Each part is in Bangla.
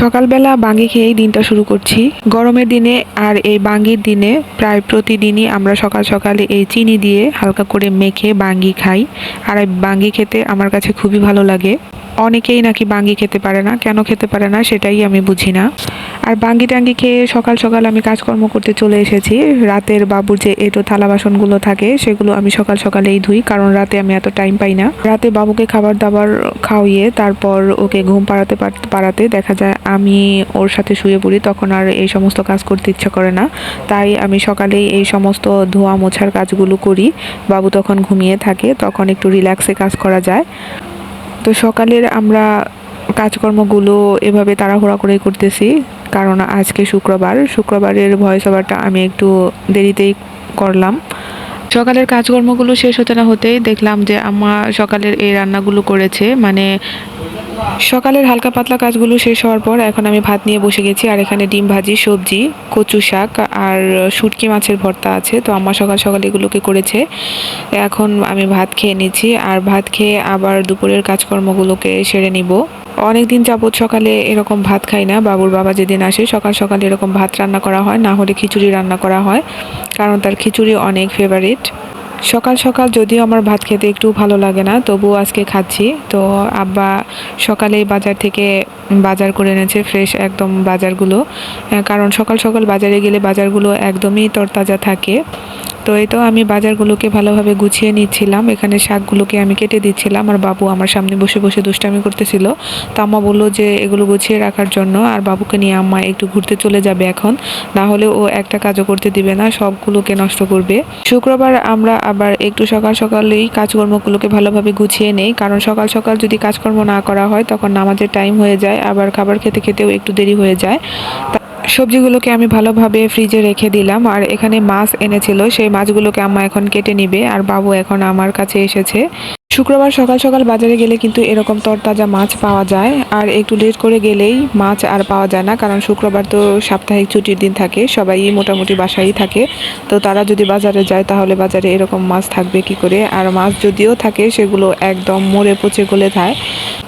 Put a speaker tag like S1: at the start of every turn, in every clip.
S1: সকালবেলা বাঙ্গি খেয়েই দিনটা শুরু করছি। গরমের দিনে আর এই বাঙ্গির দিনে প্রায় প্রতিদিনই আমরা সকাল সকালে এই চিনি দিয়ে হালকা করে মেখে বাঙ্গি খাই। আর এই বাঙ্গি খেতে আমার কাছে খুবই ভালো লাগে। অনেকেই নাকি বাঙ্গি খেতে পারে না। কেন খেতে পারে না সেটাই আমি বুঝি না। আর বাঙ্গি টাঙ্গি খেয়ে সকাল সকাল আমি কাজকর্ম করতে চলে এসেছি। রাতের বাবুর যে এটো থালা বাসনগুলো থাকে, সেগুলো আমি সকাল সকালেই ধুই, কারণ রাতে আমি এত টাইম পাই না। রাতে বাবুকে খাবার দাবার খাওয়িয়ে তারপর ওকে ঘুম পাড়াতে পাড়াতে দেখা যায় আমি ওর সাথে শুয়ে পড়ি, তখন আর এই সমস্ত কাজ করতে ইচ্ছা করে না। তাই আমি সকালেই এই সমস্ত ধোয়া মোছার কাজগুলো করি। বাবু তখন ঘুমিয়ে থাকে, তখন একটু রিল্যাক্সে কাজ করা যায়। তো সকালের আমরা কাজকর্মগুলো এভাবে তাড়াহুড়া করে করতেছি। কারণ আজকে শুক্রবার, শুক্রবারের ভয়েস ওভারটা আমি একটু দেরিতেই করলাম। সকালের কাজকর্মগুলো শেষ হতে না হতেই দেখলাম যে আমার সকালের এই রান্নাগুলো করেছে। মানে সকালের হালকা পাতলা কাজগুলো শেষ হওয়ার পর এখন আমি ভাত নিয়ে বসে গেছি, আর এখানে ডিম ভাজি, সবজি, কচু শাক আর শুটকি মাছের ভর্তা আছে। তো আম্মা সকাল সকাল এগুলোকে করেছে। এখন আমি ভাত খেয়ে নিচ্ছি আর ভাত খেয়ে আবার দুপুরের কাজকর্মগুলোকে সেরে নিব। অনেক দিন যাবৎ সকালে এরকম ভাত খাই না, বাবুর বাবা যেদিন আসে সকাল সকাল এরকম ভাত রান্না করা হয়, না হলে খিচুড়ি রান্না করা হয়, কারণ তার খিচুড়ি অনেক ফেভারিট সকাল সকাল যদিও আমার ভাত খেতে একটু ভালো লাগে না তবু আজকে খাচ্ছি। তো আব্বা সকালে বাজার থেকে বাজার করে এনেছে ফ্রেশ একদম বাজারগুলো। কারণ সকাল সকাল বাজারে গেলে বাজারগুলো একদমই তরতাজা থাকে। তো এই তো আমি বাজারগুলোকে ভালোভাবে গুছিয়ে নিচ্ছিলাম। এখানে শাকগুলোকে আমি কেটে দিচ্ছিলাম। আর বাবু আমার সামনে বসে বসে দুষ্টামি করতেছিল। তো আম্মা বলল যে, এগুলো গুছিয়ে রাখার জন্য আর বাবুকে নিয়ে আম্মা একটু ঘুরতে চলে যাবে এখন। না হলে ও একটা কাজও করতে দিবে না, সবগুলোকে নষ্ট করবে। শুক্রবার আমরা আবার একটু সকাল সকালেই কাজকর্মগুলোকে ভালোভাবে গুছিয়ে নেই। কারণ সকাল সকাল যদি কাজকর্ম না করা হয়, তখন নামাজের টাইম হয়ে যায়। আবার খাবার খেতে খেতেও একটু দেরি হয়ে যায়। সবজিগুলোকে আমি ভালোভাবে ফ্রিজে রেখে দিলাম, আর এখানে মাছ এনেছিল, সেই মাছগুলোকে আম্মা এখন কেটে নিবে, আর বাবু এখন আমার কাছে এসেছে। শুক্রবার সকাল সকাল বাজারে গেলে কিন্তু এরকম তরতাজা মাছ পাওয়া যায়। আর একটু লেট করে গেলেই মাছ আর পাওয়া যায় না, কারণ শুক্রবার তো সাপ্তাহিক ছুটির দিন থাকে, সবাই মোটামুটি বাসায় থাকে। তো তারা যদি বাজারে যায় তাহলে বাজারে এরকম মাছ থাকবে কি করে? আর মাছ যদিও থাকে, সেগুলো একদম মরে পচে গলে যায়।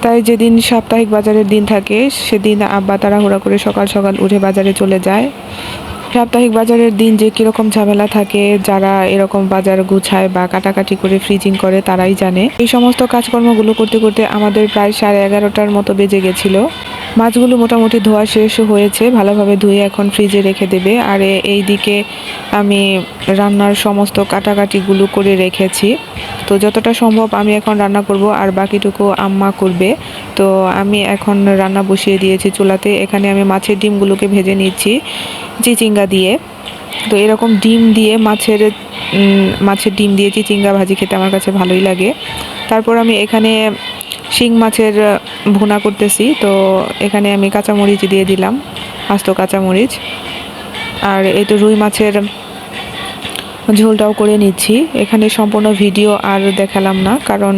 S1: তাই যেদিন সাপ্তাহিক বাজারের দিন থাকে, সেদিন আব্বা তাড়াহুড়া করে সকাল সকাল উঠে বাজারে চলে যায়। সাপ্তাহিক বাজারের দিন যে কীরকম ঝামেলা থাকে, যারা এরকম বাজার গুছায় বা কাটাকাটি করে ফ্রিজিং করে, তারাই জানে। এই সমস্ত কাজকর্মগুলো করতে করতে আমাদের প্রায় সাড়ে এগারোটার মতো বেজে গেছিল। মাছগুলো মোটামুটি ধোয়া শেষ হয়েছে, ভালোভাবে ধুয়ে এখন ফ্রিজে রেখে দেবে। আর এই দিকে আমি রান্নার সমস্ত কাটাকাটিগুলো করে রেখেছি। তো যতটা সম্ভব আমি এখন রান্না করব, আর বাকিটুকু আম্মা করবে। তো আমি এখন রান্না বসিয়ে দিয়েছি চুলাতে। এখানে আমি মাছের ডিমগুলোকে ভেজে নিচ্ছি চিচিঙ্গা দিয়ে। তো এরকম ডিম দিয়ে মাছের মাছের ডিম দিয়ে চিচিঙ্গা ভাজি খেতে আমার কাছে ভালোই লাগে। তারপর আমি এখানে শিং মাছের ভুনা করতেছি। তো এখানে আমি কাঁচামরিচ দিয়ে দিলাম, আস্ত কাঁচামরিচ। আর এই তো রুই মাছের ঝোলটাও করে নিচ্ছি। এখানে সম্পূর্ণ ভিডিও আর দেখালাম না, কারণ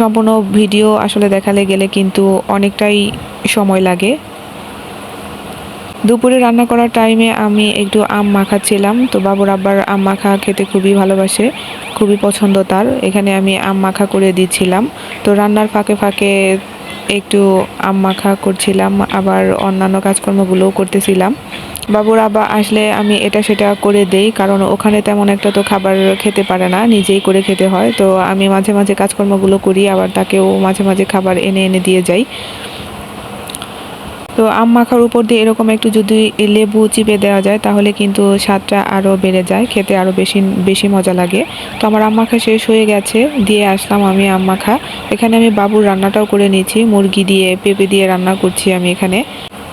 S1: সম্পূর্ণ ভিডিও আসলে দেখালে গেলে কিন্তু অনেকটাই সময় লাগে। দুপুরে রান্না করার টাইমে আমি একটু আম মাখাচ্ছিলাম। তো বাবুর আব্বার আম মাখা খেতে খুবই ভালোবাসে, খুবই পছন্দ তার। এখানে আমি আম মাখা করে দিচ্ছিলাম। তো রান্নার ফাঁকে ফাঁকে একটু আম মাখা করছিলাম, আবার অন্যান্য কাজকর্মগুলোও করতেছিলাম। বাবুর আব্বা আসলে আমি এটা সেটা করে দেই, কারণ ওখানে তেমন একটা তো খাবার খেতে পারে না, নিজেই করে খেতে হয়। তো আমি মাঝে মাঝে কাজকর্মগুলো করি, আবার তাকেও মাঝে মাঝে খাবার এনে এনে দিয়ে যাই। তো আম মাখার উপর দিয়ে এরকম একটু যদি লেবু চিপে দেওয়া যায়, তাহলে কিন্তু স্বাদটা আরও বেড়ে যায়, খেতে আরও বেশি বেশি মজা লাগে। তো আমার আম মাখা শেষ হয়ে গেছে, দিয়ে আসলাম আমি আম মাখা। এখানে আমি বাবুর রান্নাটাও করে নিয়েছি, মুরগি দিয়ে, পেঁপে দিয়ে রান্না করছি আমি এখানে।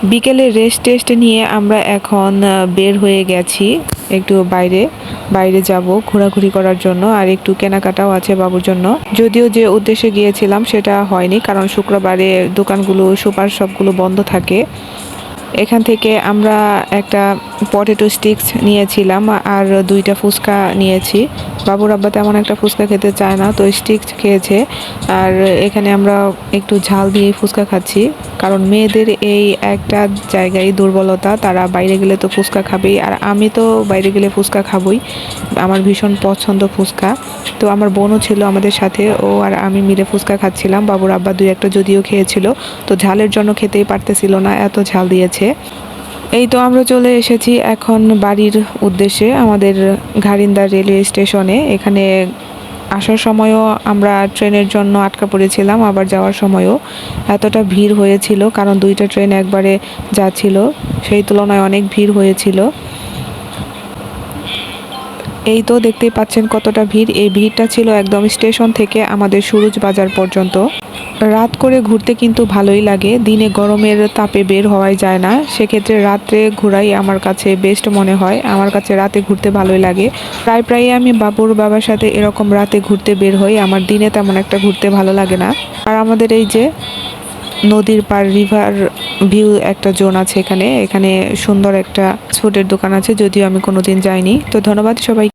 S1: বিকেলে রেস্ট টেস্ট নিয়ে আমরা এখন বের হয়ে গেছি একটু বাইরে। বাইরে যাব ঘোরাঘুরি করার জন্য আর একটু কেনাকাটাও আছে বাবুর জন্য। যদিও যে উদ্দেশ্যে গিয়েছিলাম সেটা হয়নি, কারণ শুক্রবারে দোকানগুলো, সুপার শপগুলো বন্ধ থাকে। এখান থেকে আমরা একটা পটেটো স্টিক্স নিয়েছিলাম আর দুইটা ফুচকা নিয়েছি। বাবুর আব্বা তেমন একটা ফুচকা খেতে চায় না, তো স্টিক্স খেয়েছে। আর এখানে আমরা একটু ঝাল দিয়ে ফুচকা খাচ্ছি, কারণ মেয়েদের এই একটা জায়গায় দুর্বলতা, তারা বাইরে গেলে তো ফুচকা খাবেই। আর আমি তো বাইরে গেলে ফুচকা খাবই, আমার ভীষণ পছন্দ ফুচকা। তো আমার বোনও ছিল আমাদের সাথে, ও আর আমি মিলে ফুচকা খাচ্ছিলাম। বাবুর আব্বা দুই একটা যদিও খেয়েছিল, তো ঝালের জন্য খেতেই পারতেছিল না, এত ঝাল দিয়েছে। এই তো আমরা চলে এসেছি এখন বাড়ির উদ্দেশ্যে আমাদের ঘারিন্দা রেলওয়ে স্টেশনে। এখানে আসার সময়ও আমরা ট্রেনের জন্য আটকা পড়েছিলাম, আবার যাওয়ার সময়ও এতটা ভিড় হয়েছিল, কারণ দুইটা ট্রেন একবারে যাচ্ছিল, সেই তুলনায় অনেক ভিড় হয়েছিল। এই তো দেখতেই পাচ্ছেন কতটা ভিড়। এই ভিড়টা ছিল একদম স্টেশন থেকে আমাদের সুরুজ বাজার পর্যন্ত। রাত করে ঘুরতে কিন্তু ভালোই লাগে। দিনে গরমের তাপে বের হওয়াই যায় না। সেক্ষেত্রে রাত্রে ঘোরাই আমার কাছে বেস্ট মনে হয়। আমার কাছে রাতে ঘুরতে ভালোই লাগে। প্রায় প্রায় আমি বাবুর বাবার সাথে এরকম রাতে ঘুরতে বের হই। আমার দিনে তেমন একটা ঘুরতে ভালো লাগে না। আর আমাদের এই যে নদীর পার রিভার ভিউ একটা জোন আছে এখানে। এখানে সুন্দর একটা ফুডের দোকান আছে। যদিও আমি কোনোদিন যাইনি। তো ধন্যবাদ সবাই।